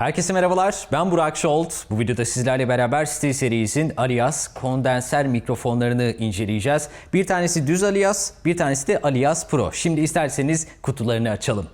Herkese merhabalar, ben Burak Şolt. Bu videoda sizlerle beraber SteelSeries'in Alias kondenser mikrofonlarını inceleyeceğiz. Bir tanesi düz Alias, bir tanesi de Alias Pro. Şimdi isterseniz kutularını açalım.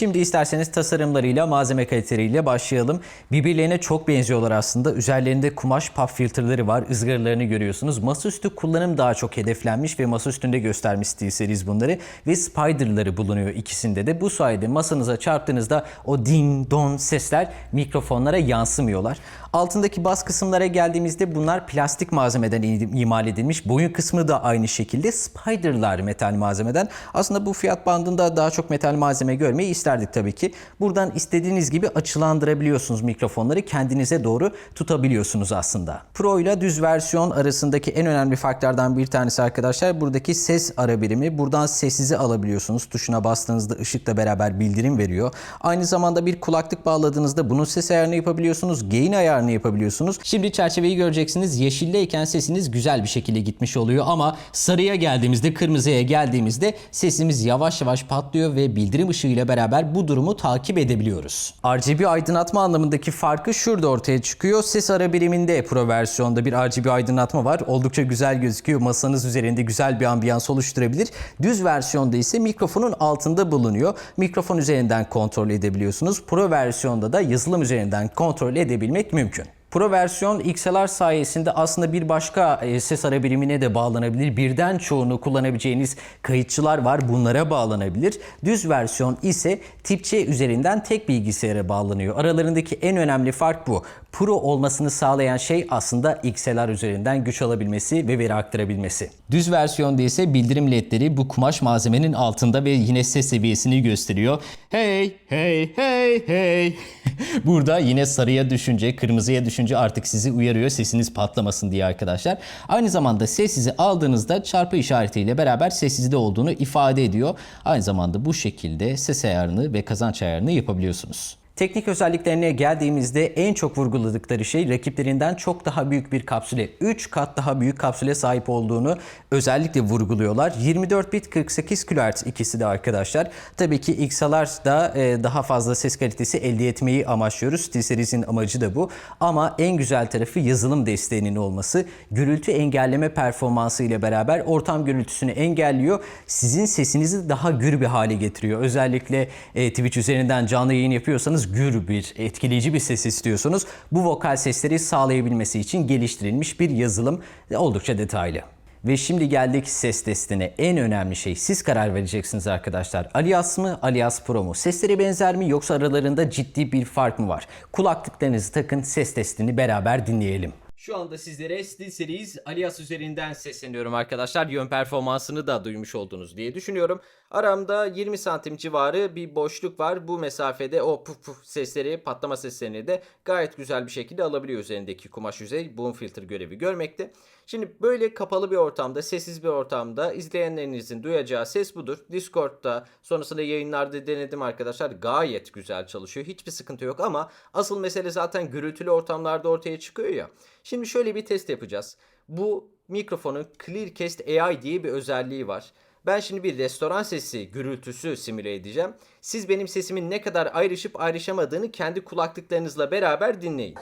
Şimdi isterseniz tasarımlarıyla, malzeme kaliteleriyle başlayalım. Birbirlerine çok benziyorlar aslında. Üzerlerinde kumaş puf filtreleri var. ızgaralarını görüyorsunuz. Masaüstü kullanım daha çok hedeflenmiş ve masaüstünde göstermiş SteelSeries bunları. Ve spiderları bulunuyor ikisinde de. Bu sayede masanıza çarptığınızda o ding don sesler mikrofonlara yansımıyorlar. Altındaki bas kısımlara geldiğimizde bunlar plastik malzemeden imal edilmiş. Boyun kısmı da aynı şekilde. Spiderlar metal malzemeden. Aslında bu fiyat bandında daha çok metal malzeme görmeyi isterdik tabii ki. Buradan istediğiniz gibi açılandırabiliyorsunuz mikrofonları. Kendinize doğru tutabiliyorsunuz aslında. Pro ile düz versiyon arasındaki en önemli farklardan bir tanesi arkadaşlar buradaki ses ara birimi. Buradan sessizi alabiliyorsunuz. Tuşuna bastığınızda ışıkla beraber bildirim veriyor. Aynı zamanda bir kulaklık bağladığınızda bunun ses ayarını yapabiliyorsunuz. Gain ayarını yapabiliyorsunuz. Şimdi çerçeveyi göreceksiniz. Yeşildeyken sesiniz güzel bir şekilde gitmiş oluyor ama sarıya geldiğimizde, kırmızıya geldiğimizde sesimiz yavaş yavaş patlıyor ve bildirim ışığıyla beraber bu durumu takip edebiliyoruz. RGB aydınlatma anlamındaki farkı şurada ortaya çıkıyor. Ses ara biriminde Pro versiyonda bir RGB aydınlatma var. Oldukça güzel gözüküyor. Masanız üzerinde güzel bir ambiyans oluşturabilir. Düz versiyonda ise mikrofonun altında bulunuyor. Mikrofon üzerinden kontrol edebiliyorsunuz. Pro versiyonda da yazılım üzerinden kontrol edebilmek mümkün. Pro versiyon XLR sayesinde aslında bir başka e, ses ara birimine de bağlanabilir. Birden çoğunu kullanabileceğiniz kayıtçılar var. Bunlara bağlanabilir. Düz versiyon ise tip C üzerinden tek bilgisayara bağlanıyor. Aralarındaki en önemli fark bu. Pro olmasını sağlayan şey aslında XLR üzerinden güç alabilmesi ve veri aktarabilmesi. Düz versiyonda ise bildirim ledleri bu kumaş malzemenin altında ve yine ses seviyesini gösteriyor. Hey, hey, hey, hey. Burada yine sarıya düşünce, kırmızıya düşünce artık sizi uyarıyor sesiniz patlamasın diye arkadaşlar. Aynı zamanda sessizi aldığınızda çarpı işaretiyle beraber sessizde olduğunu ifade ediyor. Aynı zamanda bu şekilde ses ayarını ve kazanç ayarını yapabiliyorsunuz. Teknik özelliklerine geldiğimizde en çok vurguladıkları şey rakiplerinden çok daha büyük bir kapsüle, 3 kat daha büyük kapsüle sahip olduğunu özellikle vurguluyorlar. 24 bit 48 kHz ikisi de arkadaşlar. Tabii ki XLR'da e, daha fazla ses kalitesi elde etmeyi amaçlıyoruz. SteelSeries'in amacı da bu. Ama en güzel tarafı yazılım desteğinin olması. Gürültü engelleme performansı ile beraber ortam gürültüsünü engelliyor. Sizin sesinizi daha gür bir hale getiriyor. Özellikle e, Twitch üzerinden canlı yayın yapıyorsanız gür bir, etkileyici bir ses istiyorsunuz. Bu vokal sesleri sağlayabilmesi için geliştirilmiş bir yazılım. Oldukça detaylı. Ve şimdi geldik ses testine. En önemli şey siz karar vereceksiniz arkadaşlar. Alias mı, Alias Pro mu? Sesleri benzer mi yoksa aralarında ciddi bir fark mı var? Kulaklıklarınızı takın, ses testini beraber dinleyelim. Şu anda sizlere SteelSeries Alias üzerinden sesleniyorum arkadaşlar. Yön performansını da duymuş oldunuz diye düşünüyorum. Aramda 20 santim civarı bir boşluk var. Bu mesafede o puf puf sesleri, patlama seslerini de gayet güzel bir şekilde alabiliyor üzerindeki kumaş yüzey. Boom filter görevi görmekte. Şimdi böyle kapalı bir ortamda, sessiz bir ortamda izleyenlerinizin duyacağı ses budur. Discord'da, sonrasında yayınlarda denedim arkadaşlar. Gayet güzel çalışıyor. Hiçbir sıkıntı yok ama asıl mesele zaten gürültülü ortamlarda ortaya çıkıyor ya. Şimdi şöyle bir test yapacağız. Bu mikrofonun Clearcast AI diye bir özelliği var. Ben şimdi bir restoran sesi gürültüsü simüle edeceğim. Siz benim sesimin ne kadar ayrışıp ayrışamadığını kendi kulaklıklarınızla beraber dinleyin.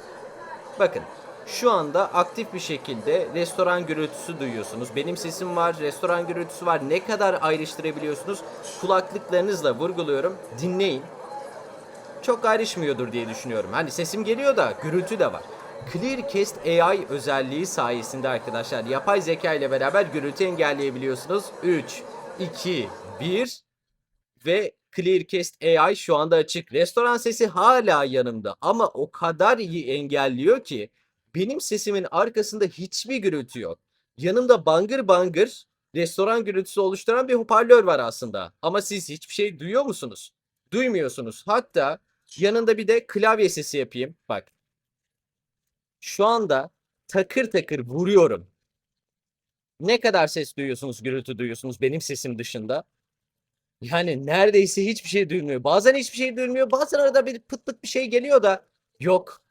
Bakın şu anda aktif bir şekilde restoran gürültüsü duyuyorsunuz. Benim sesim var, restoran gürültüsü var. Ne kadar ayrıştırabiliyorsunuz? Kulaklıklarınızla vurguluyorum. Dinleyin. Çok ayrışmıyordur diye düşünüyorum. Hani sesim geliyor da gürültü de var. Clearcast AI özelliği sayesinde arkadaşlar yapay zeka ile beraber gürültü engelleyebiliyorsunuz. 3, 2, 1 ve Clearcast AI şu anda açık. Restoran sesi hala yanımda ama o kadar iyi engelliyor ki benim sesimin arkasında hiçbir gürültü yok. Yanımda bangır bangır restoran gürültüsü oluşturan bir hoparlör var aslında. Ama siz hiçbir şey duyuyor musunuz? Duymuyorsunuz. Hatta Yanında bir de klavye sesi yapayım. Bak. Şu anda takır takır vuruyorum. Ne kadar ses duyuyorsunuz, gürültü duyuyorsunuz benim sesim dışında. Yani neredeyse hiçbir şey duyulmuyor. Bazen hiçbir şey duyulmuyor. Bazen arada bir pıt pıt bir şey geliyor da yok.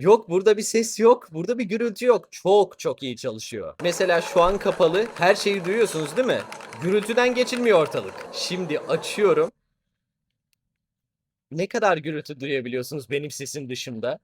Yok burada bir ses yok. Burada bir gürültü yok. Çok çok iyi çalışıyor. Mesela şu an kapalı. Her şeyi duyuyorsunuz değil mi? Gürültüden geçilmiyor ortalık. Şimdi açıyorum. Ne kadar gürültü duyabiliyorsunuz benim sesim dışında?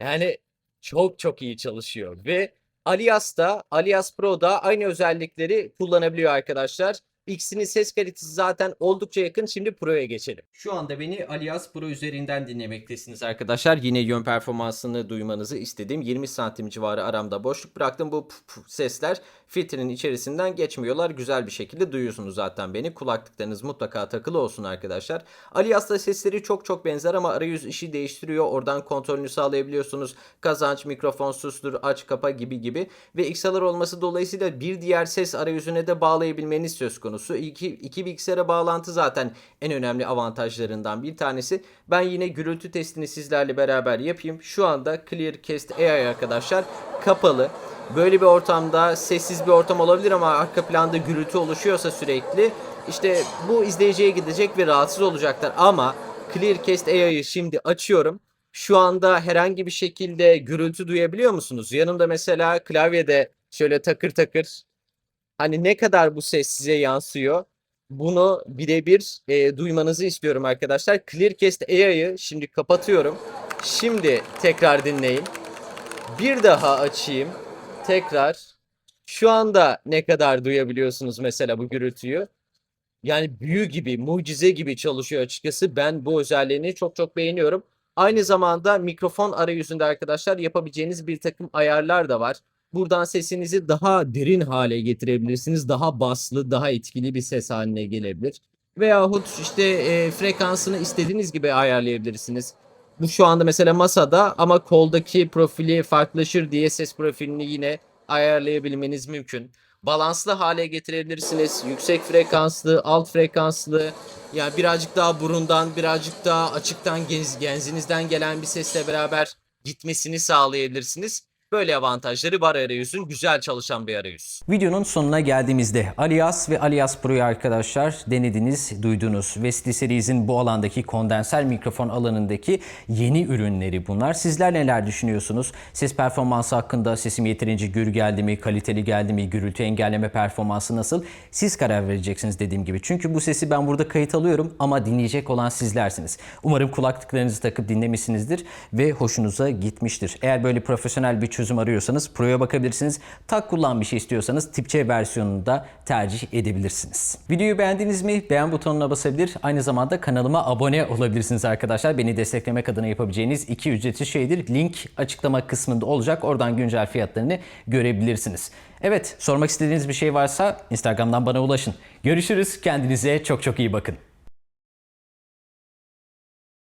Yani çok çok iyi çalışıyor ve Alias da Alias Pro da aynı özellikleri kullanabiliyor arkadaşlar. İkisinin ses kalitesi zaten oldukça yakın. Şimdi Pro'ya geçelim. Şu anda beni Alias Pro üzerinden dinlemektesiniz arkadaşlar. Yine yön performansını duymanızı istedim. 20 santim civarı aramda boşluk bıraktım. Bu puf puf sesler filtrenin içerisinden geçmiyorlar. Güzel bir şekilde duyuyorsunuz zaten beni. Kulaklıklarınız mutlaka takılı olsun arkadaşlar. Alias'ta sesleri çok çok benzer ama arayüz işi değiştiriyor. Oradan kontrolünü sağlayabiliyorsunuz. Kazanç, mikrofon, sustur, aç, kapa gibi gibi. Ve XLR olması dolayısıyla bir diğer ses arayüzüne de bağlayabilmeniz söz konusu. İki, iki bilgisayara bağlantı zaten en önemli avantajlarından bir tanesi. Ben yine gürültü testini sizlerle beraber yapayım. Şu anda Clearcast AI arkadaşlar kapalı. Böyle bir ortamda sessiz bir ortam olabilir ama arka planda gürültü oluşuyorsa sürekli işte bu izleyiciye gidecek ve rahatsız olacaklar. Ama Clearcast AI'yı şimdi açıyorum. Şu anda herhangi bir şekilde gürültü duyabiliyor musunuz? Yanımda mesela klavyede şöyle takır takır hani ne kadar bu ses size yansıyor? Bunu birebir e, duymanızı istiyorum arkadaşlar. Clearcast AI'yı şimdi kapatıyorum. Şimdi tekrar dinleyin. Bir daha açayım. Tekrar. Şu anda ne kadar duyabiliyorsunuz mesela bu gürültüyü? Yani büyü gibi, mucize gibi çalışıyor açıkçası. Ben bu özelliğini çok çok beğeniyorum. Aynı zamanda mikrofon arayüzünde arkadaşlar yapabileceğiniz bir takım ayarlar da var. Buradan sesinizi daha derin hale getirebilirsiniz. Daha baslı, daha etkili bir ses haline gelebilir. Veyahut işte e, frekansını istediğiniz gibi ayarlayabilirsiniz. Bu şu anda mesela masada ama koldaki profili farklılaşır diye ses profilini yine ayarlayabilmeniz mümkün. Balanslı hale getirebilirsiniz. Yüksek frekanslı, alt frekanslı. Yani birazcık daha burundan, birazcık daha açıktan genz, genzinizden gelen bir sesle beraber gitmesini sağlayabilirsiniz. Böyle avantajları var arayüzün. Güzel çalışan bir arayüz. Videonun sonuna geldiğimizde Alias ve Alias Pro'yu arkadaşlar denediniz, duydunuz. Wesley Series'in bu alandaki kondenser mikrofon alanındaki yeni ürünleri bunlar. Sizler neler düşünüyorsunuz? Ses performansı hakkında sesim yeterince gür geldi mi, kaliteli geldi mi, gürültü engelleme performansı nasıl? Siz karar vereceksiniz dediğim gibi. Çünkü bu sesi ben burada kayıt alıyorum ama dinleyecek olan sizlersiniz. Umarım kulaklıklarınızı takıp dinlemişsinizdir ve hoşunuza gitmiştir. Eğer böyle profesyonel bir çözüm arıyorsanız Pro'ya bakabilirsiniz. Tak kullan bir şey istiyorsanız tip C versiyonunu da tercih edebilirsiniz. Videoyu beğendiniz mi? Beğen butonuna basabilir. Aynı zamanda kanalıma abone olabilirsiniz arkadaşlar. Beni desteklemek adına yapabileceğiniz iki ücretsiz şeydir. Link açıklama kısmında olacak. Oradan güncel fiyatlarını görebilirsiniz. Evet, sormak istediğiniz bir şey varsa Instagram'dan bana ulaşın. Görüşürüz. Kendinize çok çok iyi bakın.